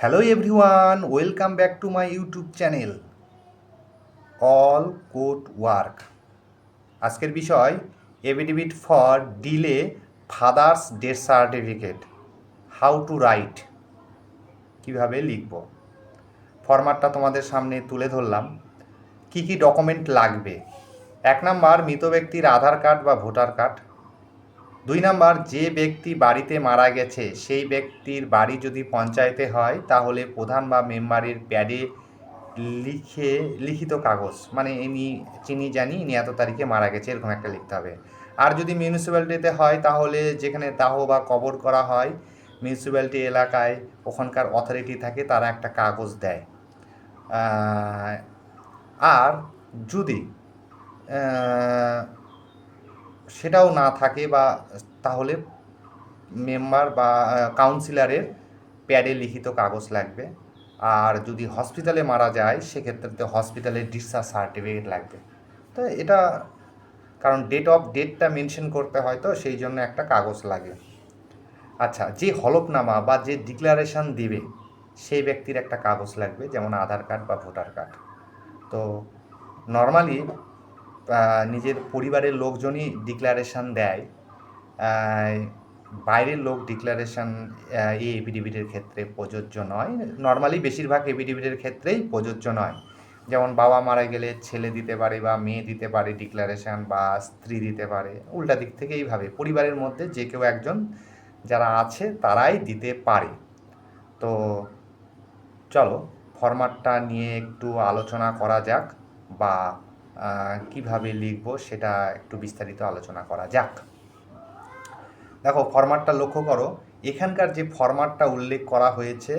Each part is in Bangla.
Hello everyone welcome back to my YouTube channel all code work আজকের বিষয় affidavit for delay father's death certificate how to write কীভাবে লিখব? ফরম্যাটটা তোমাদের সামনে তুলে ধরলাম। কি কি ডকুমেন্ট লাগবে? এক নাম্বার, মৃত ব্যক্তির আধার কার্ড বা ভোটার কার্ড দুই নাম্বার, যে ব্যক্তি বাড়িতে মারা গেছে, সেই ব্যক্তির বাড়ি যদি পঞ্চায়েতে হয়, তাহলে প্রধান বা মেম্বারের প্যাডে লিখে, লিখিত কাগজ মানে ইনি চিনি জানি ইনি এত তারিখে মারা গেছে, এরকম একটা লিখতে হবে। আর যদি মিউনিসিপ্যালিটিতে হয়, তাহলে যেখানে দাহ বা কবর করা হয় মিউনিসিপ্যালিটি এলাকায় ওখানকার অথরিটি থাকে, তারা একটা কাগজ দেয়। আর যদি সেটাও না থাকে বা তাহলে মেম্বার বা কাউন্সিলরের প্যাডে লিখিত কাগজ লাগবে। আর যদি হসপিটালে মারা যায়, সেক্ষেত্রে হসপিটালের ডিসচার্জ সার্টিফিকেট লাগবে। তো এটা, কারণ ডেট অফ ডেটটা মেনশন করতে হয় তো, সেই জন্য একটা কাগজ লাগে। আচ্ছা যে হলফনামা বা যে ডিক্লারেশন দেবে, সেই ব্যক্তির একটা কাগজ লাগবে, যেমন আধার কার্ড বা ভোটার কার্ড তো নর্মালি নিজের পরিবারের লোকজনই ডিক্লারেশন দেয়। বাইরের লোক ডিক্লারেশন এই এপিডিবিটের ক্ষেত্রে প্রযোজ্য নয়। নর্মালি বেশিরভাগ এপিডিবিটের ক্ষেত্রেই প্রযোজ্য নয়। যেমন বাবা মারা গেলে ছেলে দিতে পারে বা মেয়ে দিতে পারে ডিক্লারেশন বা স্ত্রী দিতে পারে। উল্টা দিক থেকে এইভাবে পরিবারের মধ্যে যে কেউ একজন যারা আছে তারাই দিতে পারে। তো চলো ফরম্যাটটা নিয়ে একটু আলোচনা করা যাক বা কীভাবে লিখব সেটা একটু বিস্তারিত আলোচনা করা যাক। দেখো ফরম্যাটটা লক্ষ্য করো, এখানকার যে ফরম্যাটটা উল্লেখ করা হয়েছে,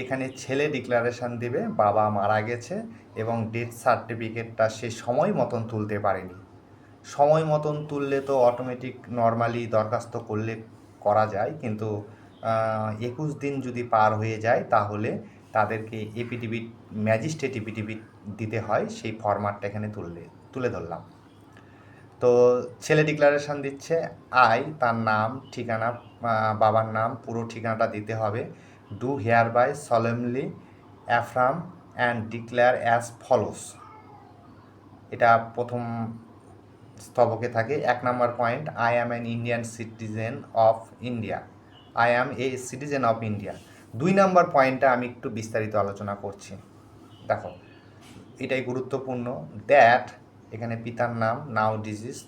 এখানে ছেলে ডিক্লারেশন দেবে, বাবা মারা গেছে এবং ডেথ সার্টিফিকেটটা সে সময় মতন তুলতে পারেনি। সময় মতন তুললে তো অটোমেটিক নর্মালি দরখাস্ত করলে করা যায়, কিন্তু একুশ দিন যদি পার হয়ে যায় তাহলে তাদেরকে এপিটিভিট ম্যাজিস্ট্রেট এপিটিভিট দিতে হয়, সেই ফরম্যাটটা এখানে তুললে, তুলে ধরলাম। তো ছেলে ডিক্লারেশন দিচ্ছে আই তার নাম, ঠিকানা বাবার নাম, পুরো ঠিকানাটা দিতে হবে। Do hereby solemnly affirm and declare as follows এটা প্রথম স্তবকে থাকে। এক নম্বর point I am an Indian citizen of India I am a citizen of India দুই নম্বর পয়েন্টটা আমি একটু বিস্তারিত আলোচনা করছি। দেখো, এটাই গুরুত্বপূর্ণ দ্যাট এখানে পিতার নাম নাও ডিজিজ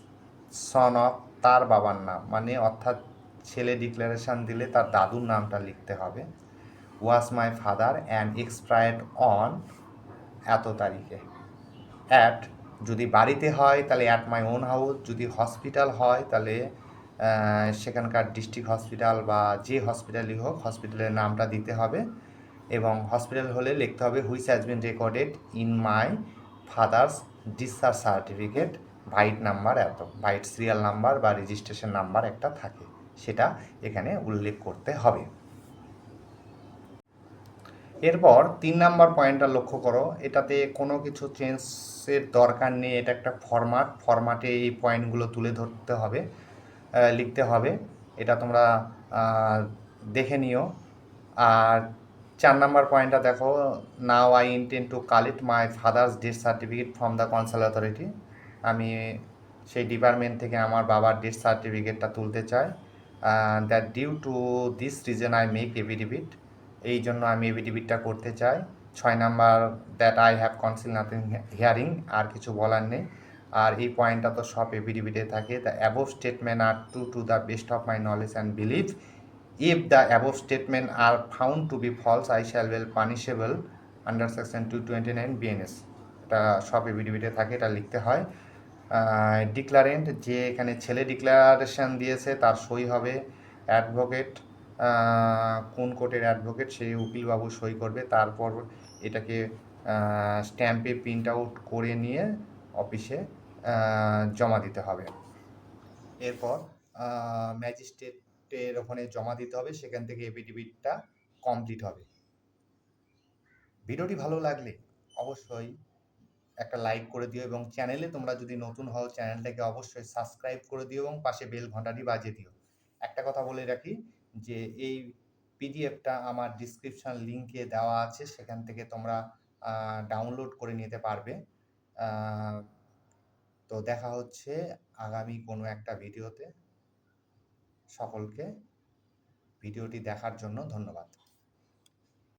সন অফ তার বাবার নাম মানে অর্থাৎ ছেলে ডিক্লারেশন দিলে তার দাদুর নামটা লিখতে হবে। Was my father and expired on এত তারিখে। অ্যাট যদি বাড়িতে হয় তাহলে অ্যাট মাই ওন হাউস যদি হসপিটাল হয় তাহলে সেখানকার ডিস্ট্রিক্ট হসপিটাল বা যে হসপিটালই হোক হসপিটালের নামটা দিতে হবে এবং হসপিটাল হলে লিখতে হবে which has been recorded in my father's discharge certificate vide number এত ভাইট সিরিয়াল নাম্বার বা রেজিস্ট্রেশন নাম্বার একটা থাকে, সেটা এখানে উল্লেখ করতে হবে। এরপর তিন নাম্বার পয়েন্টটা লক্ষ্য করো, এটাতে কোনো কিছু চেঞ্জের দরকার নেই, এটা একটা ফরম্যাট ফরম্যাটে এই পয়েন্টগুলো তুলে ধরতে হবে। লিখতে হবে। এটা তোমরা দেখে নিও। আর চার নাম্বার পয়েন্টটা দেখো now I intend to collect my father's death certificate from the concerned authority আমি সেই ডিপার্টমেন্ট থেকে আমার বাবার ডেথ সার্টিফিকেটটা তুলতে চাই। That due to this reason I make affidavit এই জন্য আমি এভিডিভিটটা করতে চাই। ছয় number that I have concealed nothing herein আর কিছু বলার নেই। আর এই পয়েন্টটা তো সব এভিডিভিটে থাকে। The above statement are true to the best of my knowledge and believe if the above statement are found to be false, i shall be punishable under section 229 bns এটা সব এভিডিভিটে থাকে, এটা লিখতে হয়। ডিক্লারেন্ট যে এখানে ছেলে ডিক্লারেশন দিয়েছে, তার সই হবে। অ্যাডভোকেট কোন কোর্টের অ্যাডভোকেট সেই উকিলবাবু সই করবে। তারপর এটাকে স্ট্যাম্পে প্রিন্ট আউট করে নিয়ে অফিসে জমা দিতে হবে। এরপর ম্যাজিস্ট্রেটের ওখানে জমা দিতে হবে, সেখান থেকে এপিডিবিটটা কমপ্লিট হবে। ভিডিওটি ভালো লাগলে অবশ্যই একটা লাইক করে দিও এবং চ্যানেলে তোমরা যদি নতুন হও চ্যানেলটাকে অবশ্যই সাবস্ক্রাইব করে দিও এবং পাশে বেল ঘন্টাটি বাজিয়ে দিও। একটা কথা বলে রাখি যে, এই পিডিএফটা আমার ডিসক্রিপশান লিঙ্কে দেওয়া আছে, সেখান থেকে তোমরা ডাউনলোড করে নিতে পারবে। তো দেখা হচ্ছে আগামী কোনো একটা ভিডিওতে। সকলকে ভিডিওটি দেখার জন্য ধন্যবাদ।